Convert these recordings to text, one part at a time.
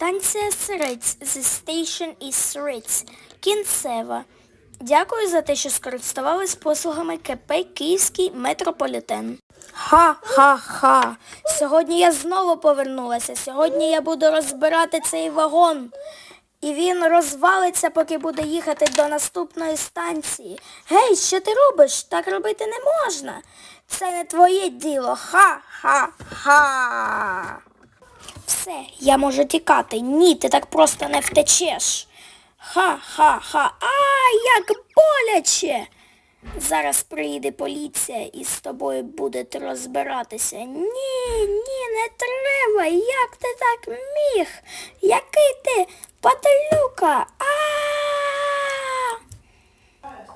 Станція Сирець. The station is Сирець. Кінцева. Дякую за те, що скористувались послугами КП Київський метрополітен. Ха-ха-ха. Сьогодні я знову повернулася. Сьогодні я буду розбирати цей вагон. І він розвалиться, поки буде їхати до наступної станції. Гей, що ти робиш? Так робити не можна. Це не твоє діло. Ха-ха-ха. Все, я можу тікати. Ні, ти так просто не втечеш. Ха-ха-ха. А, як боляче. Зараз приїде поліція і з тобою будуть розбиратися. Ні, ні, не треба. Як ти так міг? Який ти патлюка? А!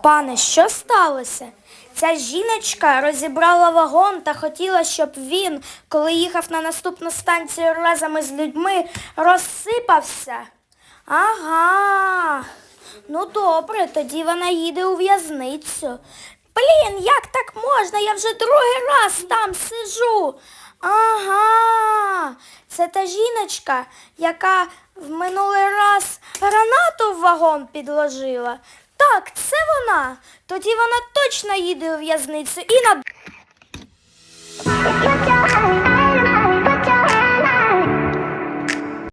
Пане, що сталося? Ця жіночка розібрала вагон та хотіла, щоб він, коли їхав на наступну станцію разом із людьми, розсипався. Ага. Ну добре, тоді вона їде у в'язницю. Блін, як так можна? Я вже другий раз там сижу. Ага. Це та жіночка, яка в минулий раз гранату в вагон підложила. Так, це вона. Тоді вона точно їде у в'язницю і на.